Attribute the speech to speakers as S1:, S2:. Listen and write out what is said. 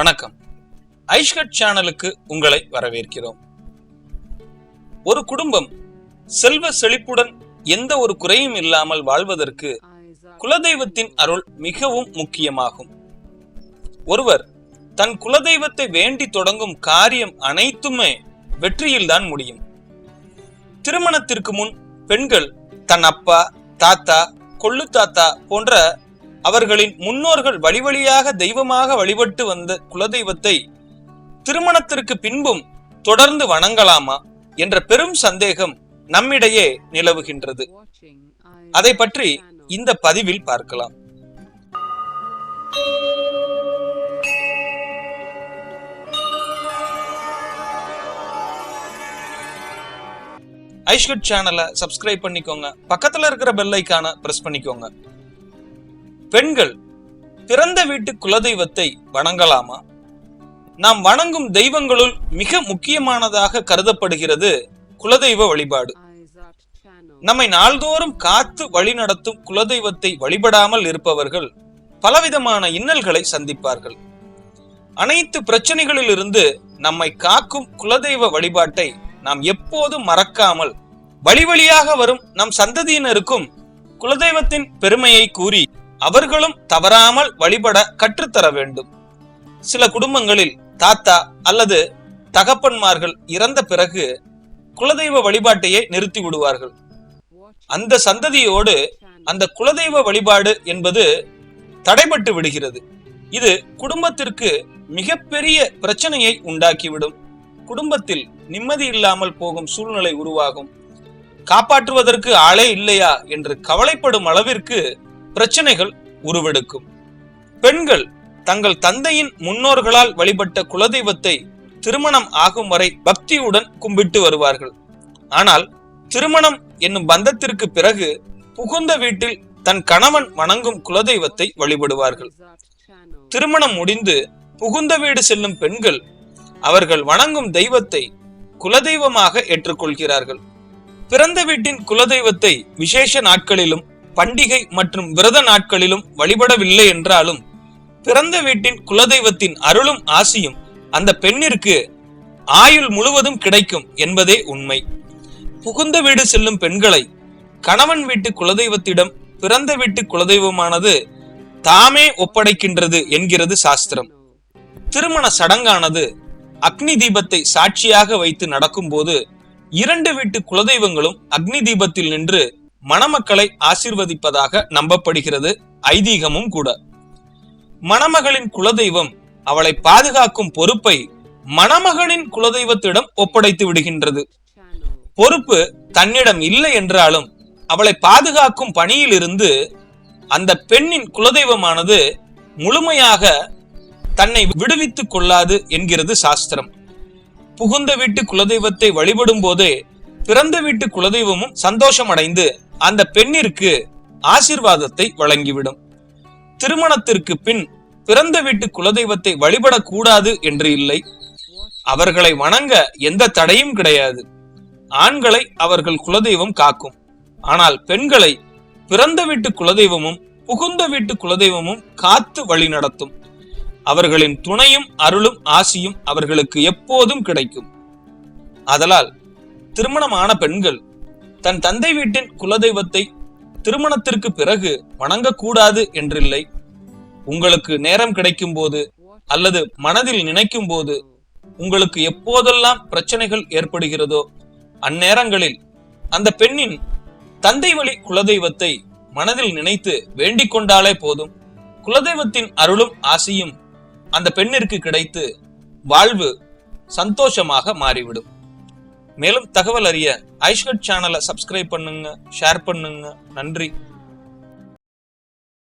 S1: வணக்கம். ஐஷ்கட் சேனலுக்கு உங்களை வரவேற்கிறோம். ஒரு குடும்பம் செல்வ செழிப்புடன் எந்த ஒரு குறையும் இல்லாமல் வாழ்வதற்கு குலதெய்வத்தின் அருள் மிகவும் முக்கியமாகும். ஒருவர் தன் குலதெய்வத்தை வேண்டி தொடங்கும் காரியம் அனைத்துமே வெற்றியில்தான் முடியும். திருமணத்திற்கு முன் பெண்கள் தன் அப்பா தாத்தா கொள்ளு தாத்தா போன்ற அவர்களின் முன்னோர்கள் வழி வழியாக தெய்வமாக வழிபட்டு வந்த குலதெய்வத்தை திருமணத்திற்கு பின்பும் தொடர்ந்து வணங்கலாமா என்ற பெரும் சந்தேகம் நம்மிடையே நிலவுகின்றது. அதை பற்றி இந்த பதிவில் பார்க்கலாம். ஐஷ்கட் சேனலை சப்ஸ்கிரைப் பண்ணிக்கோங்க. பக்கத்துல இருக்கிற பெல் ஐக்கான பிரஸ் பண்ணிக்கோங்க. பெண்கள் பிறந்த வீட்டு குலதெய்வத்தை வணங்கலாமா? நாம் வணங்கும் தெய்வங்களுள் மிக முக்கியமானதாக கருதப்படுகிறது குலதெய்வ வழிபாடு. நம்மை நாள்தோறும் காத்து வழிநடத்தும் குலதெய்வத்தை வழிபடாமல் இருப்பவர்கள் பலவிதமான இன்னல்களை சந்திப்பார்கள். அனைத்து பிரச்சனைகளிலிருந்து நம்மை காக்கும் குலதெய்வ வழிபாட்டை நாம் எப்போதும் மறக்காமல் வழி வழியாக வரும் நம் சந்ததியினருக்கும் குலதெய்வத்தின் பெருமையை கூறி அவர்களும் தவறாமல் வழிபட கற்றுத்தர வேண்டும். சில குடும்பங்களில் தாத்தா அல்லது தகப்பன்மார்கள் இறந்த பிறகு குலதெய்வ வழிபாட்டையே நிறுத்தி விடுவார்கள். அந்த சந்ததியோடு அந்த குலதெய்வ வழிபாடு என்பது தடைபட்டு விடுகிறது. இது குடும்பத்திற்கு மிகப்பெரிய பிரச்சனையை உண்டாக்கிவிடும். குடும்பத்தில் நிம்மதி இல்லாமல் போகும் சூழ்நிலை உருவாகும். காப்பாற்றுவதற்கு ஆளே இல்லையா என்று கவலைப்படும் அளவிற்கு பிரச்சனைகள் உருவெடுக்கும். பெண்கள் தங்கள் தந்தையின் முன்னோர்களால் வழிபட்ட குலதெய்வத்தை திருமணம் ஆகும் வரை பக்தியுடன் கும்பிட்டு வருவார்கள். ஆனால் திருமணம் என்னும் பந்தத்திற்கு பிறகு புகுந்த வீட்டில் தன் கணவன் வணங்கும் குலதெய்வத்தை வழிபடுவார்கள். திருமணம் முடிந்து புகுந்த வீடு செல்லும் பெண்கள் அவர்கள் வணங்கும் தெய்வத்தை குலதெய்வமாக ஏற்றுக்கொள்கிறார்கள். பிறந்த வீட்டின் குலதெய்வத்தை விசேஷ நாட்களிலும் பண்டிகை மற்றும் விரத நாட்களிலும் வழிபடவில்லை என்றாலும் பிறந்த வீட்டின் குலதெய்வத்தின் அருளும் ஆசியும் அந்த பெண்ணிற்கு ஆயுள் முழுவதும் கிடைக்கும் என்பதே உண்மை. புகுந்த வீடு செல்லும் பெண்களை கணவன் வீட்டு குலதெய்வத்திடம் பிறந்த வீட்டு குலதெய்வமானது தாமே ஒப்படைக்கின்றது என்கிறது சாஸ்திரம். திருமண சடங்கானது அக்னி தீபத்தை சாட்சியாக வைத்து நடக்கும்போது இரண்டு வீட்டு குலதெய்வங்களும் அக்னி தீபத்தில் நின்று மணமக்களை ஆசிர்வதிப்பதாக நம்பப்படுகிறது ஐதீகமும் கூட. மணமகளின் குலதெய்வம் அவளை பாதுகாக்கும் பொறுப்பை மணமகனின் குலதெய்வத்திடம் ஒப்படைத்து விடுகின்றது. பொறுப்பு தன்னிடம் இல்லை என்றாலும் அவளை பாதுகாக்கும் பணியில் இருந்து அந்த பெண்ணின் குலதெய்வமானது முழுமையாக தன்னை விடுவித்துக் கொள்ளாது என்கிறது சாஸ்திரம். புகுந்த வீட்டு குலதெய்வத்தை வழிபடும் போதே பிறந்த வீட்டு குலதெய்வமும் சந்தோஷமடைந்து அந்த பெண்ணிற்கு ஆசிர்வாதத்தை வழங்கிவிடும். திருமணத்திற்கு பின் பிறந்த வீட்டு குலதெய்வத்தை வழிபடக்கூடாது என்று இல்லை. அவர்களை வணங்க எந்த தடையும் கிடையாது. ஆண்களை அவர்கள் குலதெய்வம் காக்கும். ஆனால் பெண்களை பிறந்த வீட்டு குலதெய்வமும் புகுந்த வீட்டு குலதெய்வமும் காத்து வழி நடத்தும். அவர்களின் துணையும் அருளும் ஆசியும் அவர்களுக்கு எப்போதும் கிடைக்கும். அதலால் திருமணமான பெண்கள் தன் தந்தை வீட்டின் குலதெய்வத்தை திருமணத்திற்கு பிறகு வணங்கக்கூடாது என்றில்லை. உங்களுக்கு நேரம் கிடைக்கும் போது அல்லது மனதில் நினைக்கும் போது உங்களுக்கு எப்போதெல்லாம் பிரச்சனைகள் ஏற்படுகிறதோ அந்நேரங்களில் அந்த பெண்ணின் தந்தை வழி குலதெய்வத்தை மனதில் நினைத்து வேண்டிக் கொண்டாலே போதும். குலதெய்வத்தின் அருளும் ஆசையும் அந்த பெண்ணிற்கு கிடைத்து வாழ்வு சந்தோஷமாக மாறிவிடும். மேலும் தகவல் அறிய ஐஷ்கட் சேனலை சப்ஸ்கிரைப் பண்ணுங்க ஷேர் பண்ணுங்க. நன்றி.